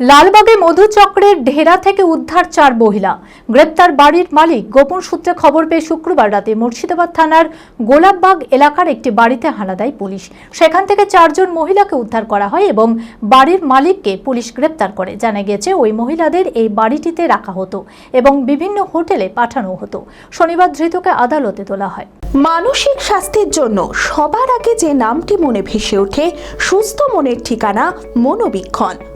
লালবাগে মধুচক্রের ঢেরা থেকে উদ্ধার চার মহিলা। গ্রেপ্তার বাড়ির মালিক গোপন সূত্রে খবর পেয়ে শুক্রবার রাতে মুর্শিদাবাদ থানার গোলাপবাগ এলাকার একটি বাড়িতে হানা দেয় পুলিশ। সেখান থেকে চারজন মহিলাকে উদ্ধার করা হয় এবং বাড়ির মালিককে পুলিশ গ্রেপ্তার করে। জানা গেছে ওই মহিলাদের এই বাড়িটিতে রাখা হতো এবং বিভিন্ন হোটেলে পাঠানো হতো। শনিবার ধৃতকে আদালতে তোলা হয়। মানসিক স্বাস্থ্যের জন্য সবার আগে যে নামটি মনে ভেসে ওঠে, সুস্থ মনের ঠিকানা মনোবীক্ষণ।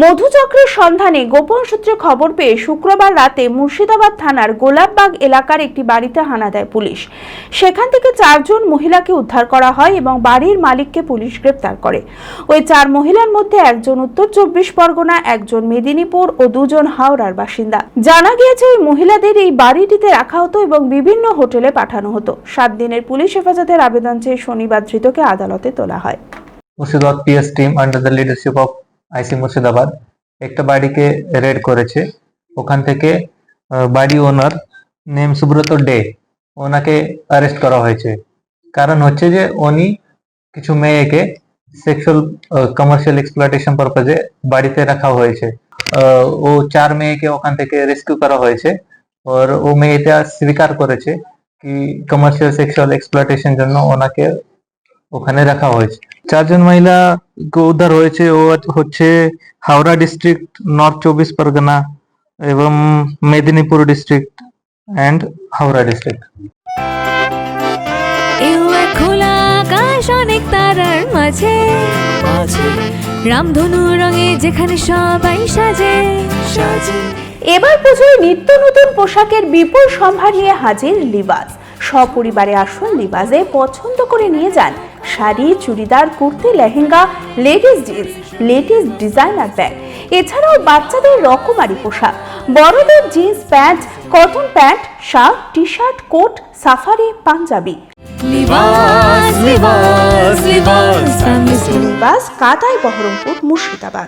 মধুচক্রের সন্ধানে গোপন সূত্রে খবর পেয়ে শুক্রবার রাতে মুর্শিদাবাদ থানার গোলাপবাগ এলাকার একটি বাড়িতে হানা দেয় পুলিশ। সেখান থেকে চারজন মহিলাকে উদ্ধার করা হয় এবং বাড়ির মালিককে পুলিশ গ্রেপ্তার করে। ওই চার মহিলার মধ্যে একজন উত্তর চব্বিশ পরগনা, একজন মেদিনীপুর ও দুজন হাওড়ার বাসিন্দা। জানা গিয়েছে, ওই মহিলাদের এই বাড়িটিতে রাখা হতো এবং বিভিন্ন হোটেলে পাঠানো হতো। সাত দিনের পুলিশ হেফাজতের আবেদন চেয়ে শনিবার ধৃতকে আদালতে তোলা হয়। Murshidabad PS team under the leadership of IC Murshidabad একটা বাড়িকে রেড করেছে। ওখান থেকে বাড়ি ওনার নেম সুব্রত ডে, ওনাকে অ্যারেস্ট করা হয়েছে। কারণ হচ্ছে যে উনি কিছু মেয়েকে সেক্সুয়াল কমার্শিয়াল এক্সপ্লয়টেশন পারপাজে বাড়িতে রাখা হয়েছে। ও চার মেয়েকে ওখান থেকে রেস্কিউ করা হয়েছে। আর ও মেয়েটা স্বীকার করেছে কি কমার্শিয়াল সেক্সুয়াল এক্সপ্লয়টেশন জন্য ওনাকে ওখানে রাখা হয়েছে। চারজন মহিলা উদ্ধার হয়েছে ও হচ্ছে হাওড়া ডিস্ট্রিক্ট নর্থ চব্বিশ পরগনা এবং Medinipur district and Howrah district খোলা আকাশ অনেক তারার মাঝে। রামধনু রঙে যেখানে সবাই সাজে। সাজে। এবার পুজোয় নিত্য নতুন পোশাকের বিপুল সম্ভার নিয়ে হাজির লিবাস। সপরিবারে আসুন লিবাসে পছন্দ করে নিয়ে যান sari churidar kurti lehenga ladies jeans ladies designer bag. এছাড়াও বাচ্চাদের রকমারি পোশাক। বড়দের jeans pant cotton pant shirt T shirt coat safari panjabi. Libas কাটাই বহরমপুর মুর্শিদাবাদ।